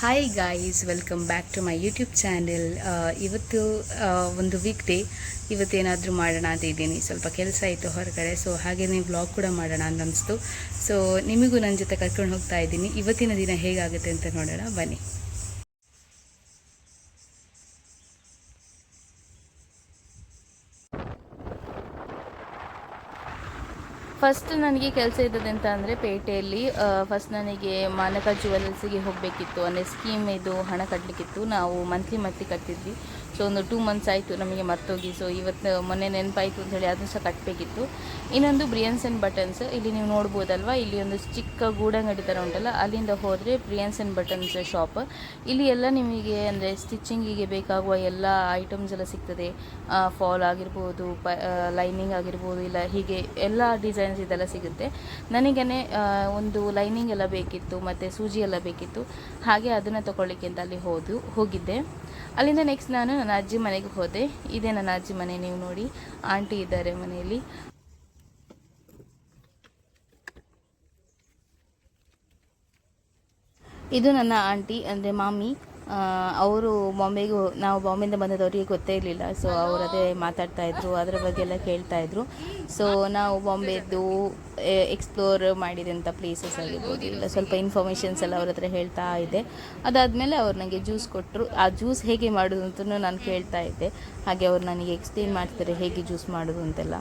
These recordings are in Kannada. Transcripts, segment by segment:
Hi guys welcome back to my YouTube channel ಇವತ್ತು ಒಂದು ವೀಕ್ ಡೇ ಇವತ್ತೇನಾದರೂ ಮಾಡೋಣ ಅಂತ ಇದ್ದೀನಿ. ಸ್ವಲ್ಪ ಕೆಲಸ ಇತ್ತು ಹೊರಗಡೆ ಸೊ ಹಾಗೆಯೇ ವ್ಲಾಗ್ ಕೂಡ ಮಾಡೋಣ ಅಂತ ಅನಿಸ್ತು. ಸೊ ನಿಮಗೂ ನನ್ನ ಜೊತೆ ಕರ್ಕೊಂಡು ಹೋಗ್ತಾ ಇದ್ದೀನಿ. ಇವತ್ತಿನ ದಿನ ಹೇಗಾಗುತ್ತೆ ಅಂತ ನೋಡೋಣ, ಬನ್ನಿ. ಫಸ್ಟ್ ನನಗೆ ಕೆಲಸ ಇದ್ದದ್ದು ಅಂತ ಅಂದರೆ ಪೇಟೆಯಲ್ಲಿ ಫಸ್ಟ್ ನನಗೆ ಮಾನಕ ಜುವೆಲ್ಸಿಗೆ ಹೋಗಬೇಕಿತ್ತು. ಅಂದರೆ ಸ್ಕೀಮ್ ಇದು ಹಣ ಕಟ್ಟಲಿಕ್ಕಿತ್ತು ನಾವು ಮಂತ್ಲಿ ಮಂತ್ಲಿ ಕಟ್ತಿದ್ವಿ ಸೊ ಒಂದು ಟೂ ಮಂತ್ಸ್ ಆಯಿತು ನಮಗೆ ಮರ್ತೋಗಿ. ಸೊ ಇವತ್ತು ಮೊನ್ನೆ ನೆನಪಾಯಿತು ಅಂತೇಳಿ ಅದನ್ನು ಸಹ ಕಟ್ಟಬೇಕಿತ್ತು ಇನ್ನೊಂದು ಬ್ರಿಯನ್ಸ್ ಆ್ಯಂಡ್ ಬಟನ್ಸ್ ಇಲ್ಲಿ ನೀವು ನೋಡ್ಬೋದಲ್ವಾ? ಇಲ್ಲಿ ಒಂದು ಚಿಕ್ಕ ಗೂಡಂಗಡಿ ಥರ ಉಂಟಲ್ಲ? ಅಲ್ಲಿಂದ ಹೋದರೆ ಬ್ರಿಯನ್ಸ್ ಆ್ಯಂಡ್ ಬಟನ್ಸ್ ಶಾಪ್ ಇಲ್ಲಿ ಎಲ್ಲ ನಿಮಗೆ ಅಂದರೆ ಸ್ಟಿಚಿಂಗಿಗೆ ಬೇಕಾಗುವ ಎಲ್ಲ ಐಟಮ್ಸ್ ಎಲ್ಲ ಸಿಗ್ತದೆ. ಫಾಲ್ ಆಗಿರ್ಬೋದು ಪ ಲೈನಿಂಗ್ ಆಗಿರ್ಬೋದು, ಇಲ್ಲ ಹೀಗೆ ಎಲ್ಲ ಡಿಸೈನ್ಸ್ ಇದೆಲ್ಲ ಸಿಗುತ್ತೆ. ನನಗೇ ಒಂದು ಲೈನಿಂಗ್ ಎಲ್ಲ ಬೇಕಿತ್ತು, ಮತ್ತು ಸೂಜಿ ಎಲ್ಲ ಬೇಕಿತ್ತು. ಹಾಗೆ ಅದನ್ನು ತಗೊಳ್ಳಿಕ್ಕೆ ಅಂತ ಅಲ್ಲಿ ಹೋದು, ಹೋಗಿದ್ದೆ. ಅಲ್ಲಿಂದ ನೆಕ್ಸ್ಟ್ ನಾನು ನನ್ನ ಅಜ್ಜಿ ಮನೆಗೆ ಹೋದೆ. ಇದೆ ನನ್ನ ಅಜ್ಜಿ ಮನೆ, ನೀವು ನೋಡಿ. ಆಂಟಿ ಇದ್ದಾರೆ ಮನೆಯಲ್ಲಿ. ಇದು ನನ್ನ ಆಂಟಿ, ಅಂದರೆ ಮಾಮಿ. ಅವರು ಬಾಂಬೆಗೂ ನಾವು ಬಾಂಬೆಯಿಂದ ಬಂದದವರಿಗೆ ಗೊತ್ತೇ ಇರಲಿಲ್ಲ. ಸೊ ಅವರು ಅದೇ ಮಾತಾಡ್ತಾ ಇದ್ರು ಅದರ ಬಗ್ಗೆ ಎಲ್ಲ ಕೇಳ್ತಾಯಿದ್ರು ಸೊ ನಾವು ಬಾಂಬೆದ್ದು ಎಕ್ಸ್ಪ್ಲೋರ್ ಮಾಡಿದಂಥ ಪ್ಲೇಸಸ್ ಆಗಿರ್ಬೋದು ಇಲ್ಲ ಸ್ವಲ್ಪ ಇನ್ಫಾರ್ಮೇಷನ್ಸ್ ಎಲ್ಲ ಅವ್ರ ಹತ್ರ ಹೇಳ್ತಾ ಇದೆ ಅದಾದಮೇಲೆ ಅವ್ರು ನನಗೆ ಜ್ಯೂಸ್ ಕೊಟ್ಟರು ಆ ಜ್ಯೂಸ್ ಹೇಗೆ ಮಾಡೋದು ಅಂತಲೂ ನಾನು ಕೇಳ್ತಾ ಇದ್ದೆ. ಹಾಗೆ ಅವ್ರು ನನಗೆ ಎಕ್ಸ್ಪ್ಲೇನ್ ಮಾಡ್ತಾರೆ ಹೇಗೆ ಜ್ಯೂಸ್ ಮಾಡೋದು ಅಂತೆಲ್ಲ.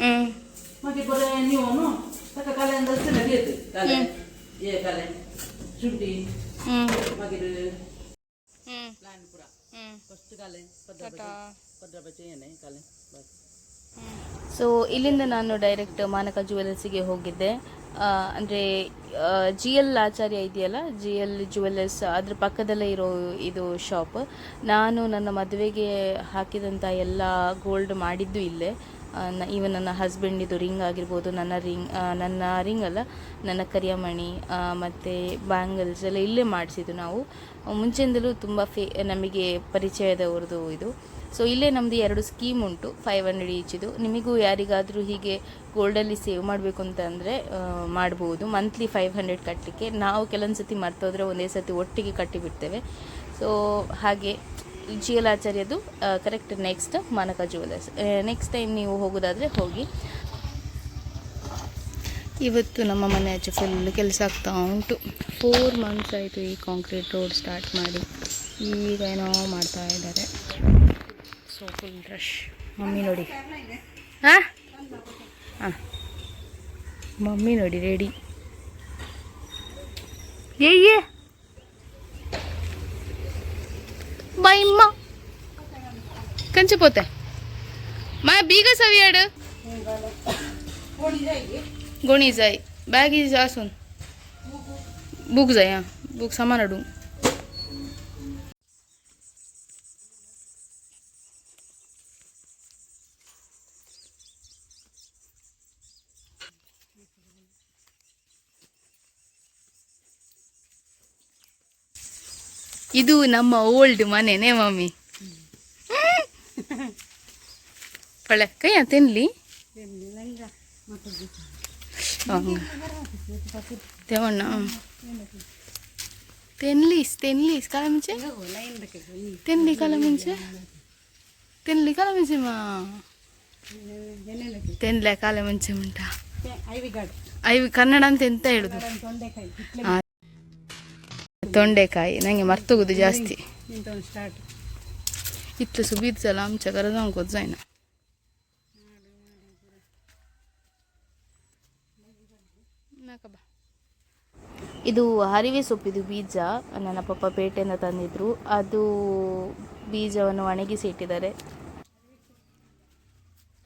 ಹ್ಞೂ मागीर ताका शुगर घालचे उठूक ಹ್ಞೂ आनी उकडून घालचे बरें कतकताचे ಹ್ಞೂ मागीर बरें निवून ताका काल्यान घालचे ना घेत कालें हे कालें शुड्डी ಹ್ಞೂ मागीर ಹ್ಞೂ लायन पुरा ಹ್ಞೂ फस्ट कालें पद्दपाचें पद्दपाचें हें कालें बस ಸೊ ಇಲ್ಲಿಂದ ನಾನು ಡೈರೆಕ್ಟ್ ಮಾನಕ ಜುವೆಲರ್ಸಿಗೆ ಹೋಗಿದ್ದೆ ಅಂದರೆ ಜಿ ಎಲ್ ಆಚಾರ್ಯ ಇದೆಯಲ್ಲ ಜಿ ಎಲ್ ಜುವೆಲ್ಲರ್ಸ್ ಅದ್ರ ಪಕ್ಕದಲ್ಲೇ ಇರೋ ಇದು ಶಾಪ್ ನಾನು ನನ್ನ ಮದುವೆಗೆ ಹಾಕಿದಂಥ ಎಲ್ಲ ಗೋಲ್ಡ್ ಮಾಡಿದ್ದು ಇಲ್ಲೇ ಈವನ್ ನನ್ನ ಹಸ್ಬೆಂಡಿದು ರಿಂಗ್ ಆಗಿರ್ಬೋದು, ನನ್ನ ರಿಂಗ್ ನನ್ನ ರಿಂಗ್ ಅಲ್ಲ, ನನ್ನ ಕರಿಯಮಣಿ ಮತ್ತು ಬ್ಯಾಂಗಲ್ಸ್ ಎಲ್ಲ ಇಲ್ಲೇ ಮಾಡಿಸಿದ್ದು ನಾವು. ಮುಂಚೆಯಿಂದಲೂ ತುಂಬ ಫೇ, ನಮಗೆ ಪರಿಚಯದವ್ರದ್ದು ಇದು. ಸೊ ಇಲ್ಲೇ ನಮ್ಮದು ಎರಡು ಸ್ಕೀಮ್ ಉಂಟು ಫೈವ್ ಹಂಡ್ರೆಡ್ ಈಚಿದು ನಿಮಗೂ ಯಾರಿಗಾದರೂ ಹೀಗೆ ಗೋಲ್ಡಲ್ಲಿ ಸೇವ್ ಮಾಡಬೇಕು ಅಂತಂದರೆ ಮಾಡ್ಬೋದು. ಮಂತ್ಲಿ ಫೈವ್ ಹಂಡ್ರೆಡ್ ಕಟ್ಟಲಿಕ್ಕೆ ನಾವು ಕೆಲವೊಂದು ಸತಿ ಮರ್ತೋದ್ರೆ ಒಂದೇ ಸತಿ ಒಟ್ಟಿಗೆ ಕಟ್ಟಿಬಿಡ್ತೇವೆ. ಸೊ ಹಾಗೆ G L correct next Manak jewellers next time ನೀವು ಹೋಗೋದಾದರೆ ಹೋಗಿ. ಇವತ್ತು ನಮ್ಮ ಮನೆ ಆಚೆ ಫುಲ್ ಕೆಲಸ ಆಗ್ತಾ ಉಂಟು. ಫೋರ್ ಮಂತ್ಸ್ ಆಯಿತು ಈ ಕಾಂಕ್ರೀಟ್ ರೋಡ್ ಸ್ಟಾರ್ಟ್ ಮಾಡಿ. ಈಗ ಏನೋ ಮಾಡ್ತಾ ಇದ್ದಾರೆ. ಸೊ ಫುಲ್ ರಶ್ ಮಮ್ಮಿ ನೋಡಿ. ಹಾಂ ಹಾಂ ಮಮ್ಮಿ ನೋಡಿ ರೆಡಿ बाई मा कंचे पोत माया बी कसावी अड गोणी जाई. बॅग असून बुक जाई हां. बुक सामान अडून ಇದು ನಮ್ಮ ಓಲ್ಡ್ ಮನೆನೇ ಮಮ್ಮಿ. ಪಳೆ ಕೈಯ ತಿನ್ಲಿ? ಹಂಗ ತೆವಣ್ಣ. ತೆನ್ಲೀಸ್ ತೆನ್ಲೀಸ್ ಕಾಲ ಮುಂಚೆ. ತೆನ್ಲಿ ಕಾಲ ಮುಂಚೆ. ತೆನ್ಲಿ ಕಾಲ ಮುಂಚೆ ಮಾ. ತೆನ್ಲೆ ಕಾಲ ಮುಂಚೆ ಉಂಟ ಐವಿ ಕನ್ನಡ ಅಂತ ಎಂತ ಹೇಳುದು? ಆ, ತೊಂಡೆಕಾಯಿ. ನನಗೆ ಮರ್ತೋಗುದು ಜಾಸ್ತಿ. ಇತ್ತು ಸುಬೀತ್ ಸಲ ಆಮ್ಚ ಕರೆದ ಇದು ಹರಿವೆ ಸೊಪ್ಪಿದು ಬೀಜ, ನನ್ನ ಪಪ್ಪ ಪೇಟೆಯಿಂದ ತಂದಿದ್ರು. ಅದು ಬೀಜವನ್ನು ಒಣಗಿಸಿ ಇಟ್ಟಿದ್ದಾರೆ.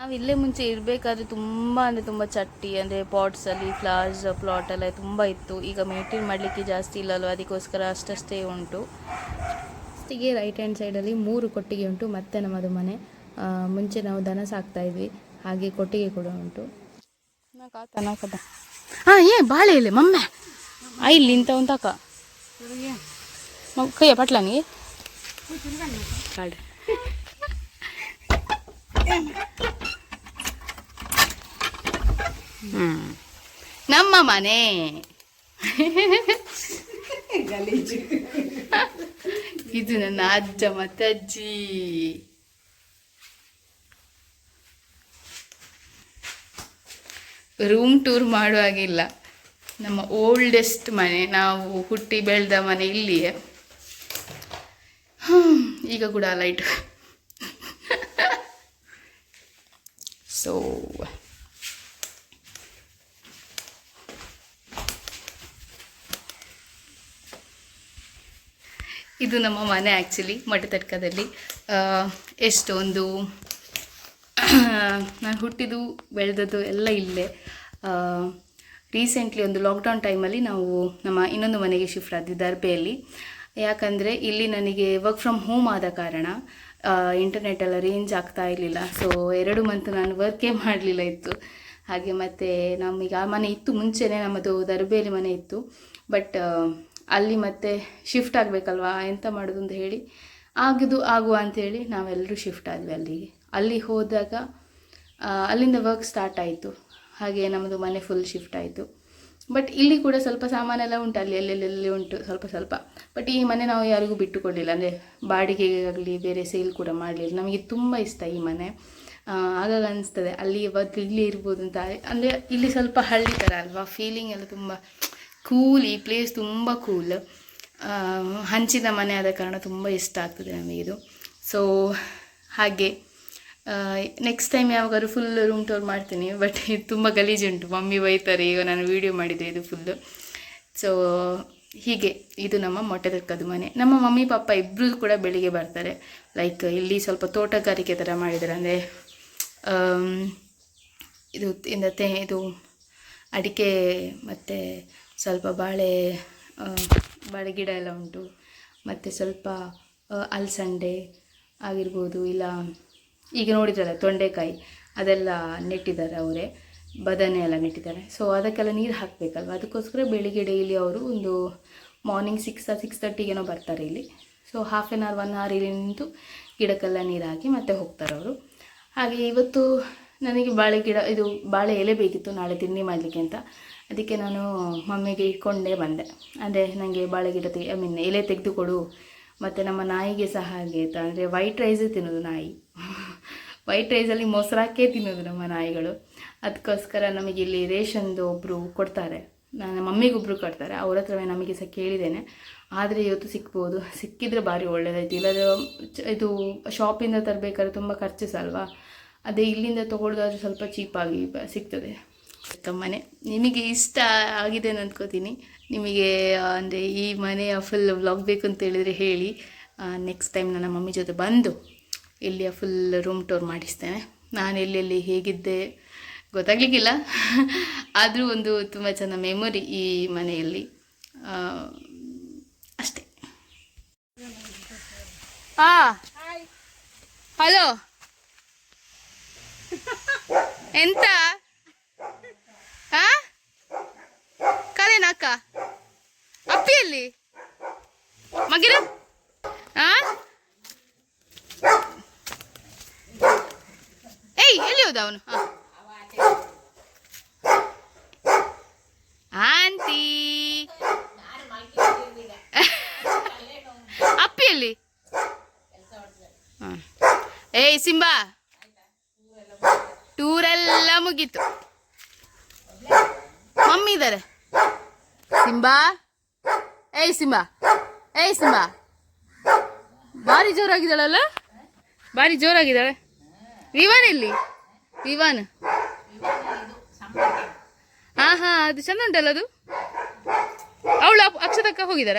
ನಾವು ಇಲ್ಲೇ ಮುಂಚೆ ಇರಬೇಕಾದ್ರೆ ತುಂಬ ಅಂದರೆ ತುಂಬ ಚಟ್ಟಿ ಅಂದರೆ ಪಾಟ್ಸಲ್ಲಿ ಫ್ಲವರ್ಸ್ ಪ್ಲಾಟ್ ಎಲ್ಲ ತುಂಬ ಇತ್ತು. ಈಗ ಮೇಂಟೈನ್ ಮಾಡಲಿಕ್ಕೆ ಜಾಸ್ತಿ ಇಲ್ಲಲ್ವ? ಅದಕ್ಕೋಸ್ಕರ ಅಷ್ಟಷ್ಟೇ ಉಂಟು. ಫಸ್ಟಿಗೆ ರೈಟ್ ಹ್ಯಾಂಡ್ ಸೈಡಲ್ಲಿ ಮೂರು ಕೊಟ್ಟಿಗೆ ಉಂಟು. ಮತ್ತೆ ನಮ್ಮದು ಮನೆ. ಮುಂಚೆ ನಾವು ದನ ಸಾಕ್ತಾ ಇದ್ವಿ. ಹಾಗೆ ಕೊಟ್ಟಿಗೆ ಕೂಡ ಉಂಟು. ಹಾಂ ಏ ಬಾಳೆ ಇಲ್ಲ ಮಮ್ಮೆ. ಇಲ್ಲಿ ಇಂಥ ಒಂದು ಅಕ್ಕ ಕೈಯ ಪಟ್ಲನಿಗೆ ಕಾಡು ನಮ್ಮ ಮನೆ. ಗಲೀಜು. ಇದು ನನ್ನ ಅಜ್ಜ ಮತ್ತೆ ಅಜ್ಜಿ. ರೂಮ್ ಟೂರ್ ಮಾಡುವಾಗಿಲ್ಲ. ನಮ್ಮ ಓಲ್ಡೆಸ್ಟ್ ಮನೆ ನಾವು ಹುಟ್ಟಿ ಬೆಳೆದ ಮನೆ ಇಲ್ಲಿಯೇ. ಈಗ ಕೂಡ ಲೈಟ್ ಸೊ ಇದು ನಮ್ಮ ಮನೆ ಆ್ಯಕ್ಚುಲಿ ಮಠತಡ್ಕದಲ್ಲಿ ತಟ್ಕದಲ್ಲಿ ಎಷ್ಟೊಂದು ನಾನು ಹುಟ್ಟಿದ್ದು, ಬೆಳೆದದ್ದು ಎಲ್ಲ ಇಲ್ಲೇ. ರೀಸೆಂಟ್ಲಿ ಒಂದು ಲಾಕ್ಡೌನ್ ಟೈಮಲ್ಲಿ ನಾವು ನಮ್ಮ ಇನ್ನೊಂದು ಮನೆಗೆ ಶಿಫ್ಟ್ ಆದ್ವಿ ದರ್ಬೆಯಲ್ಲಿ ಯಾಕಂದರೆ ಇಲ್ಲಿ ನನಗೆ ವರ್ಕ್ ಫ್ರಮ್ ಹೋಮ್ ಆದ ಕಾರಣ ಇಂಟರ್ನೆಟ್ ಎಲ್ಲ ರೇಂಜ್ ಆಗ್ತಾ ಇರಲಿಲ್ಲ. ಸೊ ಎರಡು ಮಂತ್ ನಾನು ವರ್ಕೇ ಮಾಡಲಿಲ್ಲ ಇತ್ತು. ಹಾಗೆ ಮತ್ತು ನಮಗೆ ಆ ಮನೆ ಇತ್ತು, ಮುಂಚೆನೇ ನಮ್ಮದು ದರ್ಬೆಯಲ್ಲಿ ಮನೆ ಇತ್ತು. ಬಟ್ ಅಲ್ಲಿ ಮತ್ತೆ ಶಿಫ್ಟ್ ಆಗಬೇಕಲ್ವಾ? ಎಂತ ಮಾಡೋದು ಅಂತ ಹೇಳಿ ಆಗಿದು ಆಗುವ ಅಂಥೇಳಿ ನಾವೆಲ್ಲರೂ ಶಿಫ್ಟ್ ಆದ್ವಿ ಅಲ್ಲಿಗೆ. ಅಲ್ಲಿ ಹೋದಾಗ ಅಲ್ಲಿಂದ ವರ್ಕ್ ಸ್ಟಾರ್ಟ್ ಆಯಿತು. ಹಾಗೆ ನಮ್ಮದು ಮನೆ ಫುಲ್ ಶಿಫ್ಟ್ ಆಯಿತು. ಬಟ್ ಇಲ್ಲಿ ಕೂಡ ಸ್ವಲ್ಪ ಸಾಮಾನೆಲ್ಲ ಉಂಟು ಅಲ್ಲಿ, ಎಲ್ಲೆಲ್ಲೆಲ್ಲಿ ಉಂಟು ಸ್ವಲ್ಪ ಸ್ವಲ್ಪ. ಬಟ್ ಈ ಮನೆ ನಾವು ಯಾರಿಗೂ ಬಿಟ್ಟುಕೊಡಲಿಲ್ಲ. ಅಂದರೆ ಬಾಡಿಗೆಗಾಗಲಿ ಬೇರೆ ಸೇಲ್ ಕೂಡ ಮಾಡಲಿಲ್ಲ. ನಮಗೆ ತುಂಬ ಇಷ್ಟ ಈ ಮನೆ. ಆಗಾಗ ಅನಿಸ್ತದೆ ಅಲ್ಲಿ ಇವತ್ತು ಇಲ್ಲಿ ಇರ್ಬೋದು ಅಂತ. ಅಂದರೆ ಇಲ್ಲಿ ಸ್ವಲ್ಪ ಹಳ್ಳಿ ಥರ ಅಲ್ವಾ? ಫೀಲಿಂಗ್ ಎಲ್ಲ ತುಂಬ ಕೂಲ್ ಈ ಪ್ಲೇಸ್ ತುಂಬ ಕೂಲ್ ಹಂಚಿದ ಮನೆ ಆದ ಕಾರಣ ತುಂಬ ಇಷ್ಟ ಆಗ್ತದೆ ಇದು. ಸೊ ಹಾಗೆ ನೆಕ್ಸ್ಟ್ ಟೈಮ್ ಯಾವಾಗಾದ್ರು ಫುಲ್ ರೂಮ್ ಟೂರ್ ಮಾಡ್ತೀನಿ ಬಟ್ ಇದು ತುಂಬ ಗಲೀಜುಂಟು ಮಮ್ಮಿ ಬೈತಾರೆ ಈಗ ನಾನು ವೀಡಿಯೋ ಮಾಡಿದೆ ಇದು ಫುಲ್ಲು ಸೊ ಹೀಗೆ, ಇದು ನಮ್ಮ ಮೊಟ್ಟೆದಕ್ಕದು ಮನೆ. ನಮ್ಮ ಮಮ್ಮಿ ಪಾಪ ಇಬ್ಬರೂ ಕೂಡ ಬೆಳಿಗ್ಗೆ ಬರ್ತಾರೆ. ಲೈಕ್ ಇಲ್ಲಿ ಸ್ವಲ್ಪ ತೋಟಗಾರಿಕೆ ಥರ ಮಾಡಿದ್ದಾರೆ ಅಂದರೆ ಇದು, ಇಂದ ತೆ, ಇದು, ಅಡಿಕೆ ಮತ್ತು ಸ್ವಲ್ಪ ಬಾಳೆ ಬಾಳೆ ಗಿಡ ಎಲ್ಲ ಉಂಟು. ಮತ್ತು ಸ್ವಲ್ಪ ಅಲಸಂಡೆ ಆಗಿರ್ಬೋದು, ಇಲ್ಲ, ಈಗ ನೋಡಿದ್ರಲ್ಲ ತೊಂಡೆಕಾಯಿ, ಅದೆಲ್ಲ ನೆಟ್ಟಿದ್ದಾರೆ ಅವರೇ. ಬದನೆ ಎಲ್ಲ ನೆಟ್ಟಿದ್ದಾರೆ. ಸೊ ಅದಕ್ಕೆಲ್ಲ ನೀರು ಹಾಕಬೇಕಲ್ವ? ಅದಕ್ಕೋಸ್ಕರ ಬೆಳಿಗ್ಗೆ ಡೈಲಿ ಅವರು ಒಂದು ಮಾರ್ನಿಂಗ್ ಸಿಕ್ಸ್ ಸಿಕ್ಸ್ ತರ್ಟಿಗೇನೋ ಬರ್ತಾರೆ ಇಲ್ಲಿ. So half an hour one hour ಇಲ್ಲಿ ನಿಂತು ಗಿಡಕ್ಕೆಲ್ಲ ನೀರು ಹಾಕಿ ಮತ್ತೆ ಹೋಗ್ತಾರೆ ಅವರು. ಹಾಗೆ ಇವತ್ತು ನನಗೆ ಬಾಳೆ ಗಿಡ, ಇದು ಬಾಳೆ ಎಲೆ ಬೇಕಿತ್ತು ನಾಳೆ ತಿಂಡಿ ಮಾಡಲಿಕ್ಕೆ ಅಂತ. ಅದಕ್ಕೆ ನಾನು ಮಮ್ಮಿಗೆ ಇಟ್ಕೊಂಡೇ ಬಂದೆ. ಅಂದರೆ ನನಗೆ ಬಾಳೆ ಗಿಡ ಐ ಮೀನ್ ಎಲೆ ತೆಗೆದುಕೊಡು. ಮತ್ತು ನಮ್ಮ ನಾಯಿಗೆ ಸಹ ಹಾಗೆ ಆಯಿತು. ಅಂದರೆ ವೈಟ್ ರೈಸೇ ತಿನ್ನೋದು ನಾಯಿ. ವೈಟ್ ರೈಸಲ್ಲಿ ಮೊಸರಾಕೇ ತಿನ್ನೋದು ನಮ್ಮ ನಾಯಿಗಳು. ಅದಕ್ಕೋಸ್ಕರ ನಮಗೆ ಇಲ್ಲಿ ರೇಷನ್ದು ಒಬ್ಬರು ಕೊಡ್ತಾರೆ. ನನ್ನ ಮಮ್ಮಿಗೊಬ್ಬರು ಕೊಡ್ತಾರೆ. ಅವ್ರ ಹತ್ರವೇ ನಮಗೆ ಸಹ ಕೇಳಿದ್ದೇನೆ. ಆದರೆ ಇವತ್ತು ಸಿಕ್ಬೋದು. ಸಿಕ್ಕಿದ್ರೆ ಭಾರಿ ಒಳ್ಳೆಯದಾಯ್ತು ಇಲ್ಲದ ಇದು ಶಾಪಿಂದ ತರಬೇಕಾದ್ರೆ ತುಂಬ ಖರ್ಚು ಅಲ್ವಾ ಅದೇ ಇಲ್ಲಿಂದ ತೊಗೊಳ್ಳೋದಾದ್ರೆ ಸ್ವಲ್ಪ ಚೀಪಾಗಿ ಬ- ಸಿಗ್ತದೆ. ಮನೆ? ನಿಮಗೆ ಇಷ್ಟ ಆಗಿದೆ ಅಂತ ಅಂದ್ಕೋತೀನಿ ನಿಮಗೆ ಅಂದರೆ ಈ ಮನೆಯ ಫುಲ್ ವ್ಲಾಗ್ ಬೇಕು ಅಂತ ಹೇಳಿದರೆ ಹೇಳಿ. ನೆಕ್ಸ್ಟ್ ಟೈಮ್ ನನ್ನ ಮಮ್ಮಿ ಜೊತೆ ಬಂದು ಇಲ್ಲಿಯ ಫುಲ್ ರೂಮ್ ಟೂರ್ ಮಾಡಿಸ್ತೇನೆ. ನಾನು ಎಲ್ಲೆಲ್ಲಿ ಹೇಗಿದ್ದೆ ಗೊತ್ತಾಗ್ಲಿಕ್ಕಿಲ್ಲ. ಆದರೂ ಒಂದು ತುಂಬ ಚೆನ್ನ ಮೆಮೊರಿ ಈ ಮನೆಯಲ್ಲಿ. ಅಷ್ಟೇ. ಹಾ ಹಲೋ ಎಂತ? ಹಾ ಕರೆನಕ್ಕ? ಅಪ್ಪಿಯಲ್ಲಿ? ಮಗಿರ ಏಯ್ ಎಲ್ಲಿ ಹೋದ ಅವನು? ಆಂಟಿ. ಅಪ್ಪಿಯಲ್ಲಿ? ಏಯ್ ಸಿಂಬಾ. ಟೂರೆಲ್ಲ ಮುಗೀತು. ಮಮ್ಮಿ ಇದ್ದಾರೆ ಸಿಂಬಾ? ಏಯ್ ಸಿಂಬಾ. ಏಯ್ ಸಿಂಬಾ. ಭಾರಿ ಜೋರಾಗಿದ್ದಾಳಲ್ಲ? ಭಾರಿ ಜೋರಾಗಿದ್ದಾಳೆ. ವಿವಾನ್ ಎಲ್ಲಿ? ವಿವಾನ್. ಹಾ ಹಾ ಅದು ಚಂದ ಉಂಟಲ್ಲ ಅದು? ಅವಳು ಅಕ್ಷತಕ್ಕ ಹೋಗಿದಾರ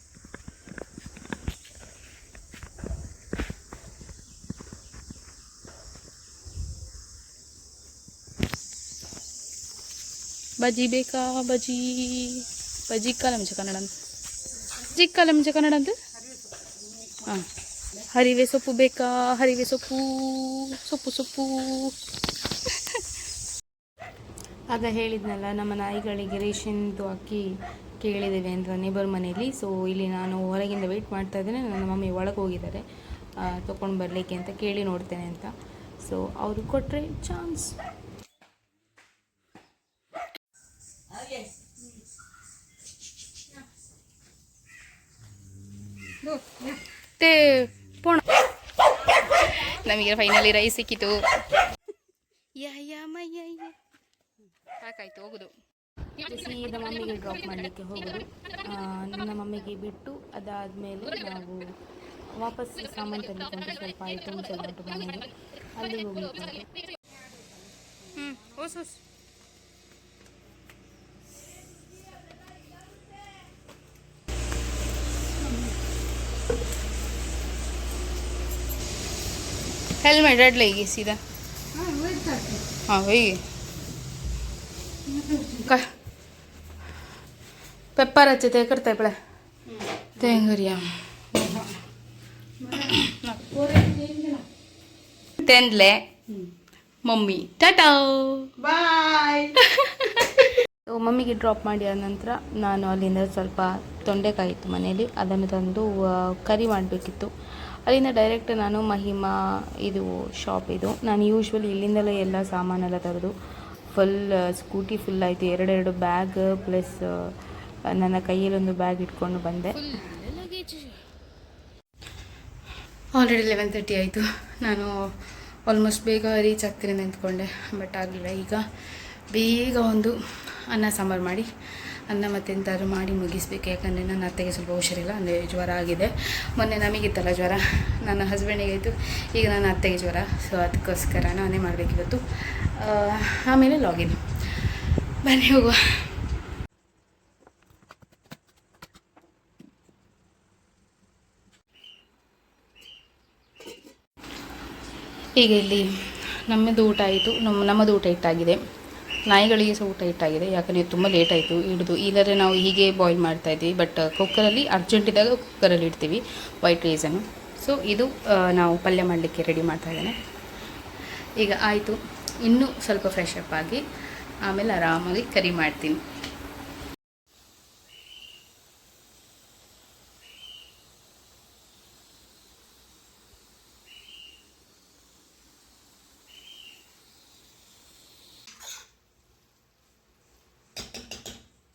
ಬಜ್ಜಿ ಬೇಕಾ? ಬಜಿ ಕಾಲ ಮುಂಚೆ ಕನ್ನಡ. ಅಂತ ಜಿಕ್ಕ ಕಾಲ ಮುಂಚೆ ಕನ್ನಡ ಅಂತ ಹಾಂ. ಹರಿವೆ ಸೊಪ್ಪು ಬೇಕಾ? ಹರಿವೆ ಸೊಪ್ಪು ಸೊಪ್ಪು ಸೊಪ್ಪು. ಆಗ ಹೇಳಿದ್ನಲ್ಲ, ನಮ್ಮ ನಾಯಿಗಳಿಗೆ ರೇಷನ್ದು ಅಕ್ಕಿ ಕೇಳಿದ್ದೇವೆ ಅಂತ ನೇಬರ್ ಮನೆಯಲ್ಲಿ. ಸೊ ಇಲ್ಲಿ ನಾನು ಹೊರಗಿಂದ ವೆಯ್ಟ್ ಮಾಡ್ತಾ ಇದ್ದೇನೆ. ನನ್ನ ಮಮ್ಮಿ ಒಳಗೆ ಹೋಗಿದ್ದಾರೆ. ತೊಗೊಂಡು ಬರಲಿಕ್ಕೆ ಅಂತ ಕೇಳಿ ನೋಡ್ತೇನೆ ಅಂತ. ಸೊ ಅವರು ಕೊಟ್ಟರೆ ಚಾನ್ಸ್ ಮತ್ತೆ ಪೋಣ. ನಮಗೆ ಫೈನಲಿ ರೈಸ್ ಸಿಕ್ಕಿತು. ಸಾಕಾಯ್ತು ಹೋಗುದು. ಸೀದಾ ಮಮ್ಮಿಗೆ ಡ್ರಾಪ್ ಮಾಡಲಿಕ್ಕೆ ಹೋಗೋದು. ನನ್ನ ಮಮ್ಮಿಗೆ ಬಿಟ್ಟು ಅದಾದ್ಮೇಲೆ ನಾವು ವಾಪಸ್ ಸಾಮಾನು ತೆಗೆದುಕೊಂಡು ಸ್ವಲ್ಪ ಐಟಮ್ಸ್ ಎಲ್ಲ ಉಂಟು ಮನೆಗೆ. ಅಲ್ಲಿ ಹೋಗ್ಲಿಕ್ಕೆ. ಹ್ಞೂ ಹೊಸ. હેલ્મેટ એટલે ગઈ ಸೀದಾ ಹಾಂ હોય ગઈ ಪೆಪ್ಪರ್ ಹಚ್ಚತೆ ಕಟ್ತಾ ಇಪ್ಪಳೆ ತೆಂಗರಿಯ? ತೆಂದ್ಲೆ. ಮಮ್ಮಿ. ಟಾಟಾ! ಬಾಯ್. ಮಮ್ಮಿಗೆ ಡ್ರಾಪ್ ಮಾಡಿ ಆದ ನಂತರ ನಾನು ಅಲ್ಲಿಂದ ಸ್ವಲ್ಪ ತೊಂಡೆಕಾಯಿತ್ತು ಮನೆಯಲ್ಲಿ. ಅದನ್ನು ತಂದು ಕರಿ ಮಾಡಬೇಕಿತ್ತು. ಅಲ್ಲಿಂದ ಡೈರೆಕ್ಟ್ ನಾನು ಮಹಿಮಾ, ಇದು ಶಾಪ್ ಇದು. ನಾನು ಯೂಶ್ವಲಿ ಇಲ್ಲಿಂದಲೇ ಎಲ್ಲ ಸಾಮಾನೆಲ್ಲ ತರೋದು. ಫುಲ್ ಸ್ಕೂಟಿ ಫುಲ್ ಆಯಿತು. ಎರಡೆರಡು ಬ್ಯಾಗ್ ಪ್ಲಸ್ ನನ್ನ ಕೈಯಲ್ಲೊಂದು ಬ್ಯಾಗ್ ಇಟ್ಕೊಂಡು ಬಂದೆ. ಆಲ್ರೆಡಿ ಲೆವೆನ್ ತರ್ಟಿ ಆಯಿತು. ನಾನು ಆಲ್ಮೋಸ್ಟ್ ಬೇಗ ರೀಚ್ ಆಗ್ತೀನಿ ನಿಂತ್ಕೊಂಡೆ ಬಟ್ ಆಗಲಿಲ್ಲ ಈಗ. ಬೇಗ ಒಂದು ಅನ್ನ ಸಾಂಬಾರು ಮಾಡಿ, ಅನ್ನ ಮತ್ತೆ ಎಂತಾದ್ರು ಮಾಡಿ ಮುಗಿಸ್ಬೇಕು. ಯಾಕಂದರೆ ನನ್ನ ಅತ್ತೆಗೆ ಸ್ವಲ್ಪ ಹುಷಾರಿಲ್ಲ, ಅಂದರೆ ಜ್ವರ ಆಗಿದೆ. ಮೊನ್ನೆ ನಮಗಿತ್ತಲ್ಲ ಜ್ವರ, ನನ್ನ ಹಸ್ಬೆಂಡಿಗೆ ಆಯಿತು, ಈಗ ನನ್ನ ಅತ್ತೆಗೆ ಜ್ವರ. ಸೊ ಅದಕ್ಕೋಸ್ಕರ ನಾನೇ ಮಾಡಬೇಕಿವತ್ತು ಆಮೇಲೆ ಲಾಗಿನ್ ಬನ್ನಿ ಹೋಗುವ. ಈಗ ಇಲ್ಲಿ ನಮ್ಮದು ಊಟ ಆಯಿತು ನಮ್ಮ ನಮ್ಮದು ಊಟ ಇಟ್ಟಾಗಿದೆ. ನಾಯಿಗಳಿಗೆ ಸಹ ಊಟ ಇಟ್ಟಾಗಿದೆ ಯಾಕಂದರೆ ತುಂಬ ಲೇಟ್ ಆಯಿತು. ಹಿಡಿದು ಇಲ್ಲದ್ರೆ ನಾವು ಹೀಗೆ ಬಾಯ್ಲ್ ಮಾಡ್ತಾ ಇದ್ವಿ ಬಟ್ ಕುಕ್ಕರಲ್ಲಿ ಅರ್ಜೆಂಟ್ ಇದ್ದಾಗ ಕುಕ್ಕರಲ್ಲಿ ಇಡ್ತೀವಿ. ವೈಟ್ ರೈಸನ್ನು ಸೊ ಇದು ನಾವು ಪಲ್ಯ ಮಾಡಲಿಕ್ಕೆ ರೆಡಿ ಮಾಡ್ತಾ ಇದ್ದೇನೆ. ಈಗ ಆಯಿತು. ಇನ್ನೂ ಸ್ವಲ್ಪ ಫ್ರೆಶ್ ಅಪ್ ಆಗಿ ಆಮೇಲೆ ಆರಾಮಾಗಿ ಕರಿ ಮಾಡ್ತೀನಿ.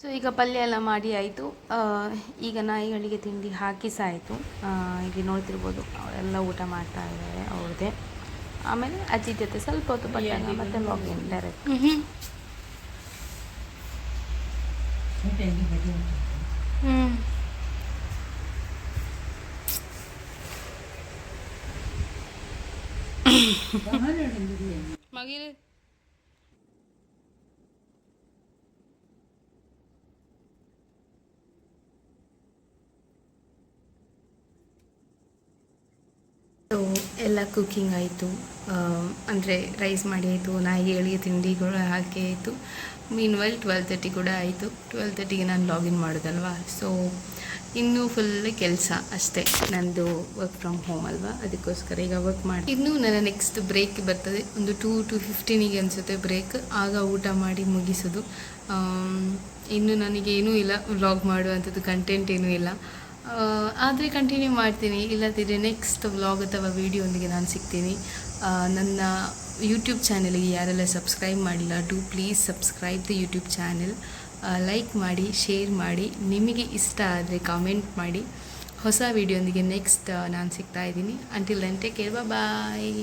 ಸೊ ಈಗ ಪಲ್ಯ ಎಲ್ಲ ಮಾಡಿ ಆಯಿತು. ಈಗ ನಾಯಿಗಳಿಗೆ ತಿಂಡಿ ಹಾಕಿ ಸಹ ಆಯಿತು ಇಲ್ಲಿ ನೋಡ್ತಿರ್ಬೋದು ಅವರೆಲ್ಲ ಊಟ ಮಾಡ್ತಾ ಇದ್ದಾರೆ ಅವ್ರದ್ದೇ. ಆಮೇಲೆ ಅಜ್ಜಿ ಜೊತೆ ಸ್ವಲ್ಪ ಹೊತ್ತು ಪಲ್ಯ ಮತ್ತೆ ಲಾಗಿನ್ ಡೈರೆಕ್ಟ್ ಹ್ಞೂ ಮಗಿರಿ ಸೊ ಎಲ್ಲ ಕುಕ್ಕಿಂಗ್ ಆಯಿತು. ಅಂದರೆ ರೈಸ್ ಮಾಡಿ ಆಯಿತು ನಾಯಿಗಳಿಗೆ ತಿಂಡಿಗಳು ಹಾಕಿ ಆಯಿತು. ಮೀನ್ ವೆಲ್ ಟ್ವೆಲ್ ತರ್ಟಿ ಕೂಡ ಆಯಿತು. ಟ್ವೆಲ್ ತರ್ಟಿಗೆ ನಾನು ಲಾಗಿನ್ ಮಾಡೋದಲ್ವಾ? ಸೊ ಇನ್ನೂ ಫುಲ್ ಕೆಲಸ ಅಷ್ಟೇ. ನಂದು ವರ್ಕ್ ಫ್ರಮ್ ಹೋಮ್ ಅಲ್ವಾ? ಅದಕ್ಕೋಸ್ಕರ ಈಗ ವರ್ಕ್ ಮಾಡಿ. ಇನ್ನೂ ನನ್ನ ನೆಕ್ಸ್ಟ್ ಬ್ರೇಕ್ ಬರ್ತದೆ. ಒಂದು ಟೂ ಟು ಫಿಫ್ಟೀನಿಗೆ ಅನಿಸುತ್ತೆ ಬ್ರೇಕ್ ಆಗ ಊಟ ಮಾಡಿ ಮುಗಿಸೋದು. ಇನ್ನೂ ನನಗೆ ಇಲ್ಲ. ವ್ಲಾಗ್ ಮಾಡುವಂಥದ್ದು ಕಂಟೆಂಟ್ ಏನೂ ಇಲ್ಲ. ಆದರೆ ಕಂಟಿನ್ಯೂ ಮಾಡ್ತೀನಿ. ಇಲ್ಲದಿದ್ದರೆ ನೆಕ್ಸ್ಟ್ ವ್ಲಾಗ್ ಅಥವಾ ವೀಡಿಯೋಂದಿಗೆ ನಾನು ಸಿಗ್ತೀನಿ. ನನ್ನ ಯೂಟ್ಯೂಬ್ ಚಾನಲಿಗೆ ಯಾರೆಲ್ಲ ಸಬ್ಸ್ಕ್ರೈಬ್ ಮಾಡಿಲ್ಲ do please subscribe the YouTube channel like ಮಾಡಿ ಶೇರ್ ಮಾಡಿ. ನಿಮಗೆ ಇಷ್ಟ ಆದರೆ ಕಾಮೆಂಟ್ ಮಾಡಿ. ಹೊಸ ವೀಡಿಯೋಂದಿಗೆ ನೆಕ್ಸ್ಟ್ ನಾನು ಸಿಗ್ತಾ ಇದ್ದೀನಿ. Until then take care bye